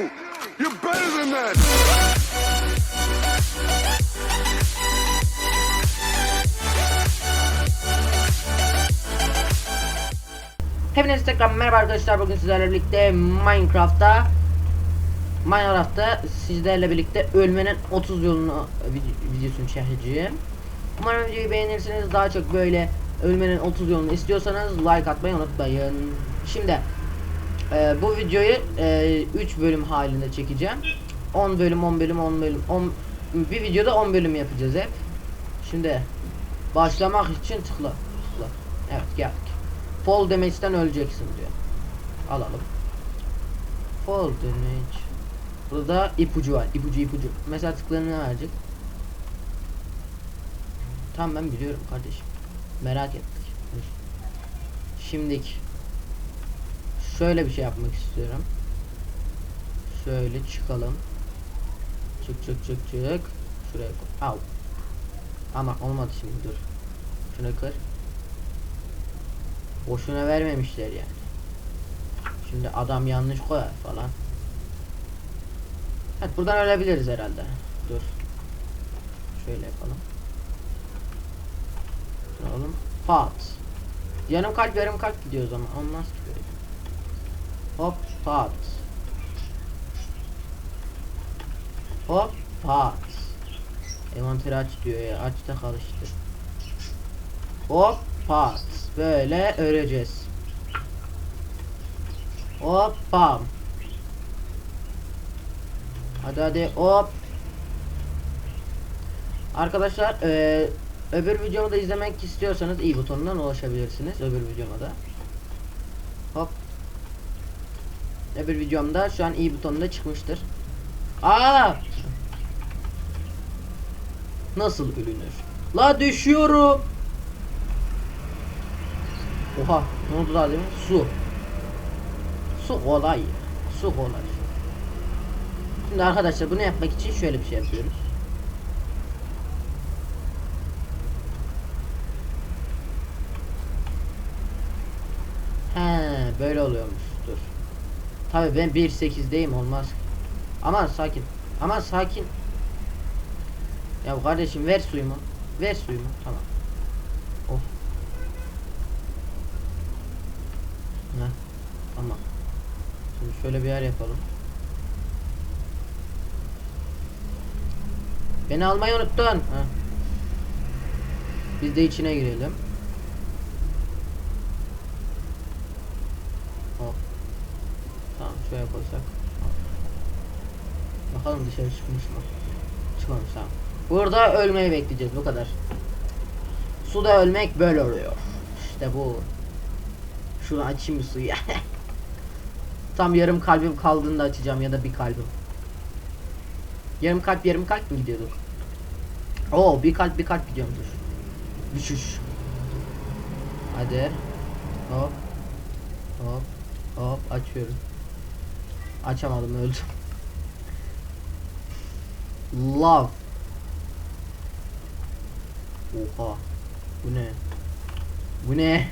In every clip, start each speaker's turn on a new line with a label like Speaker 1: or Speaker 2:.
Speaker 1: you. You're better than that.
Speaker 2: Hepinize tekrar merhaba arkadaşlar bugün sizlerle birlikte Minecraft'ta Minecraft'ta sizlerle birlikte ölmenin 30 yolunu vid- videosunu çekeceğim. Umarım videoyu beğenirsiniz. Daha çok böyle ölmenin 30 yolunu istiyorsanız like atmayı unutmayın. Şimdi e, bu videoyu 3 bölüm halinde çekeceğim. 10 bölüm 10 bölüm 10 bölüm 10 bir videoda 10 bölüm yapacağız hep. Şimdi başlamak için tıkla. Tıkla. Evet geldik. Fall damage'den öleceksin diyor. Alalım. Fall damage. Burada ipucu var. İpucu ipucu. Mesela tıklarını verecek? Tamam ben biliyorum kardeşim. Merak ettik. Dur. Şöyle bir şey yapmak istiyorum. Şöyle çıkalım. Çık çık çık çık. Şuraya koy. Au. Ama olmadı şimdi dur. Şunu kır. Boşuna vermemişler yani. Şimdi adam yanlış koyar falan. Evet buradan ölebiliriz herhalde. Dur. Şöyle yapalım. Şunu alalım. Pat. Yarım kalp yarım kalp gidiyor o zaman. Olmaz ki böyle. Hop pat. Hop pat. Envanteri aç diyor ya. Aç da kal işte. Hop pat. Böyle öreceğiz. Hop pam. Hadi hadi hop. Arkadaşlar eee öbür videomu da izlemek istiyorsanız i butonundan ulaşabilirsiniz öbür videoma da. Hop. Öbür videomda şu an i butonunda çıkmıştır. Aa! Nasıl ölünür? La düşüyorum. Oha ne oldu daha demin? Su. Su kolay. Su kolay. Şimdi arkadaşlar bunu yapmak için şöyle bir şey yapıyoruz. He böyle oluyormuş. Dur. Tabii ben 1.8'deyim olmaz. Aman sakin. Aman sakin. Ya kardeşim ver suyumu. Ver suyumu. Tamam. Oh. Heh, tamam. Şimdi şöyle bir yer yapalım. Beni almayı unuttun. Heh. Biz de içine girelim. Hop. Şöyle koysak. Bakalım dışarı çıkmış mı? Çıkmamış tamam. Burada ölmeyi bekleyeceğiz bu kadar. Suda ölmek böyle oluyor. İşte bu. Şunu açayım bir suyu. Tam yarım kalbim kaldığında açacağım ya da bir kalbim. Yarım kalp yarım kalp mi gidiyorduk? Oo bir kalp bir kalp gidiyormuş. Düşüş. Hadi. Hop. Hop. Hop açıyorum. Açamadım öldüm. Love. Oha. Bu ne? Bu ne?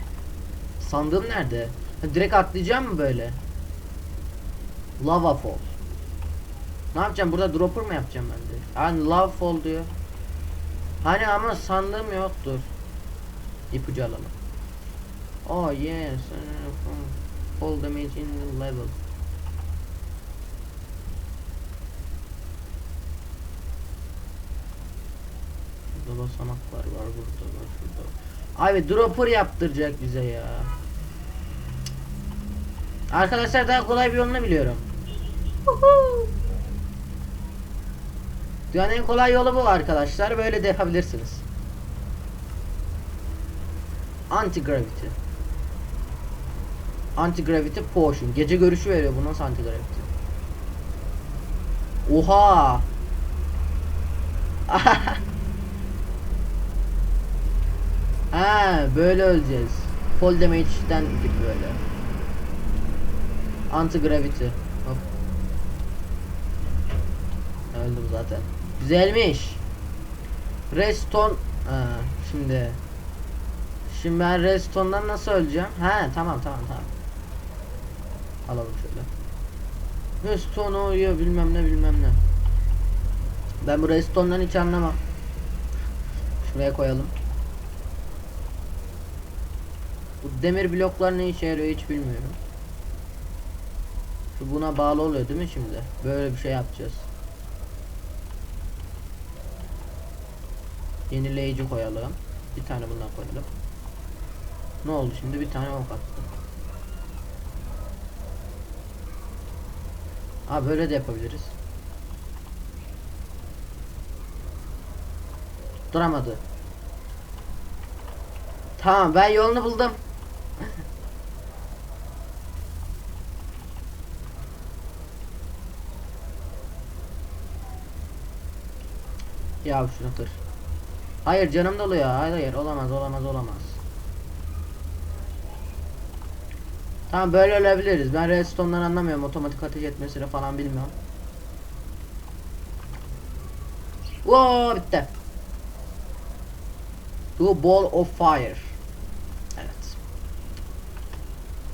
Speaker 2: Sandığım nerede? Ha, direkt atlayacağım mı böyle? Lava fall. Ne yapacağım? Burada dropper mı yapacağım ben de? Hani lava fall diyor. Hani ama sandığım yoktur. İpucu alalım. Oh yes. Fall damage in level. Basamaklar var burada var şurada. Abi dropper yaptıracak bize ya. Arkadaşlar daha kolay bir yolunu biliyorum. Dünyanın en kolay yolu bu arkadaşlar. Böyle de yapabilirsiniz. Anti gravity. Anti gravity potion. Gece görüşü veriyor bu nasıl anti gravity? Oha! ha böyle öleceğiz. Fall damage'den gibi böyle. Anti gravity. Hop. Öldüm zaten. Güzelmiş. Reston şimdi Şimdi ben Reston'dan nasıl öleceğim? He tamam tamam tamam. Alalım şöyle. Redstone uyuyor bilmem ne bilmem ne. Ben bu redstone'dan hiç anlamam. Şuraya koyalım. Bu demir bloklar ne işe yarıyor hiç bilmiyorum. Şu buna bağlı oluyor değil mi şimdi? Böyle bir şey yapacağız. Yenileyici koyalım. Bir tane bundan koyalım. Ne oldu şimdi? Bir tane ok attı. Ha böyle de yapabiliriz. Duramadı. Tamam ben yolunu buldum. Ya şunu kır. Hayır canım doluyor. Hayır hayır olamaz olamaz olamaz. Tamam böyle ölebiliriz. Ben redstone'dan anlamıyorum. Otomatik ateş etmesini falan bilmiyorum. Oo bitti. Do ball of fire. Evet.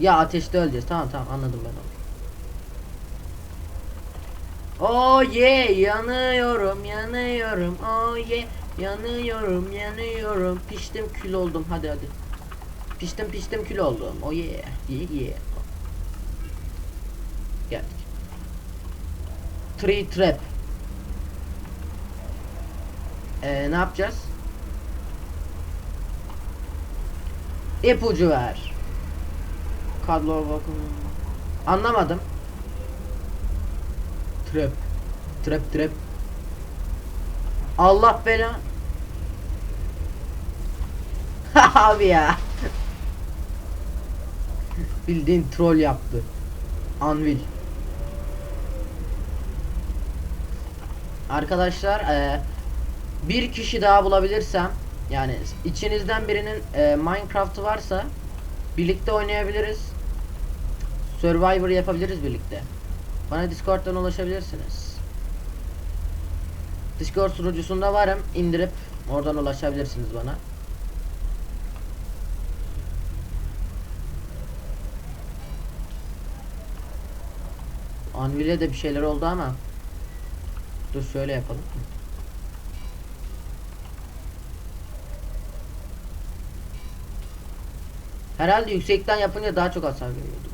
Speaker 2: Ya ateşte öleceğiz. Tamam tamam anladım ben onu. Oh yeah yanıyorum yanıyorum oh yeah yanıyorum yanıyorum. Piştim kül oldum. Hadi hadi. Piştim piştim kül oldum. Oh yeah yeah yeah geldik. Tree trap. Ee, ne yapacağız? İpucu ver. Kadro bakın. Anlamadım Trap. Trap trap. Allah bela. Abi ya. Bildiğin troll yaptı. Anvil. Arkadaşlar eee, bir kişi daha bulabilirsem yani içinizden birinin eee, Minecraft'ı varsa birlikte oynayabiliriz. Survivor yapabiliriz birlikte. Bana Discord'dan ulaşabilirsiniz. Discord sunucusunda varım. indirip oradan ulaşabilirsiniz bana. Anvil'e de bir şeyler oldu ama Dur şöyle yapalım. Herhalde yüksekten yapınca daha çok hasar veriyordu.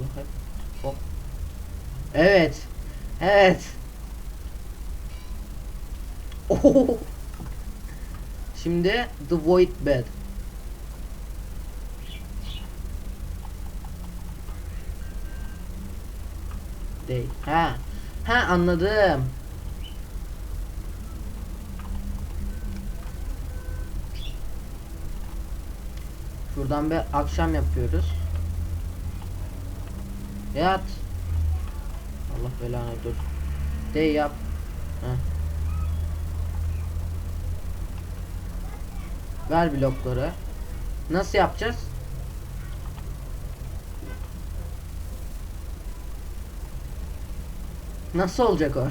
Speaker 2: Hop. Evet. Evet. Oho. Şimdi The Void Bed. Değil. Ha. Ha anladım. Şuradan bir akşam yapıyoruz. Yat. Allah belanı dur. De yap. Heh. Ver blokları. Nasıl yapacağız? Nasıl olacak o?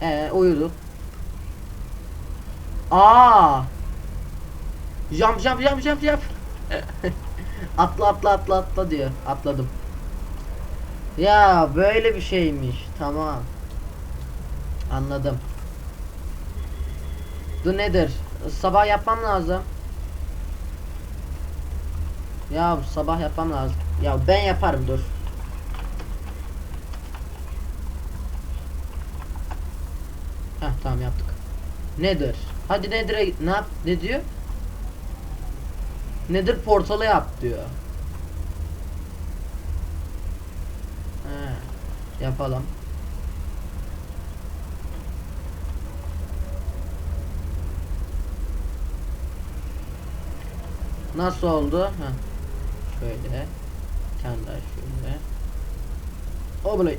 Speaker 2: Ee uyuduk. Aa! Jump jump jump jump jump. atla atla atla atla diyor. Atladım. Ya böyle bir şeymiş. Tamam. Anladım. Bu nedir? Sabah yapmam lazım. Ya sabah yapmam lazım. Ya ben yaparım dur. Heh tamam yaptık. Nedir? Hadi nedir? Ne yap? Ne diyor? Nedir portalı yap diyor. He, yapalım. Nasıl oldu? Heh. Şöyle. Daha şöyle. O böyle.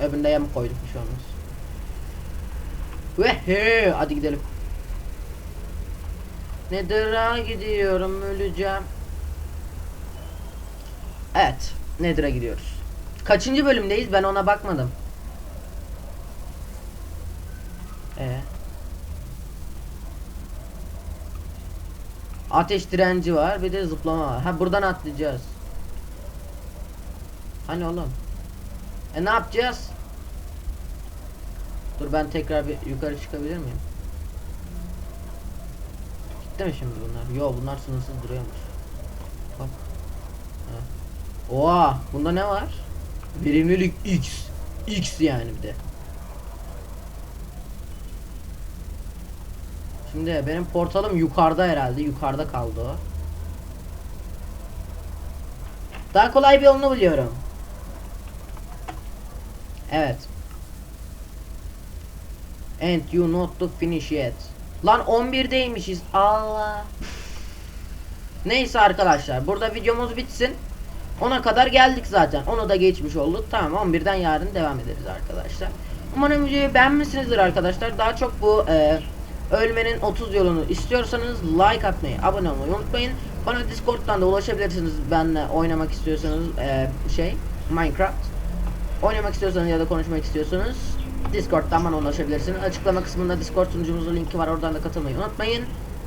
Speaker 2: Öbürüne yem koyduk bir şey olmaz. Ve hadi gidelim. Nedir'a gidiyorum öleceğim. Evet. Nedir'a gidiyoruz. Kaçıncı bölümdeyiz ben ona bakmadım. Ee. Ateş direnci var bir de zıplama var. Ha buradan atlayacağız. Hani oğlum? E ne yapacağız? Dur ben tekrar bir yukarı çıkabilir miyim? Gitti mi şimdi bunlar? Yo bunlar sınırsız duruyormuş. Hop. Ha. Oha bunda ne var? Verimlilik X. X yani bir de. Şimdi benim portalım yukarıda herhalde. Yukarıda kaldı o. Daha kolay bir yolunu biliyorum. Evet. And you not to finish yet. Lan 11'deymişiz. Allah. Neyse arkadaşlar. Burada videomuz bitsin. Ona kadar geldik zaten. Onu da geçmiş olduk. Tamam 11'den yarın devam ederiz arkadaşlar. Umarım videoyu beğenmişsinizdir arkadaşlar. Daha çok bu e, ölmenin 30 yolunu istiyorsanız like atmayı, abone olmayı unutmayın. Bana Discord'dan da ulaşabilirsiniz. Benle oynamak istiyorsanız e, şey Minecraft. Oynamak istiyorsanız ya da konuşmak istiyorsanız Discord'dan bana ulaşabilirsiniz. Açıklama kısmında Discord sunucumuzun linki var. Oradan da katılmayı unutmayın.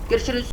Speaker 2: Görüşürüz.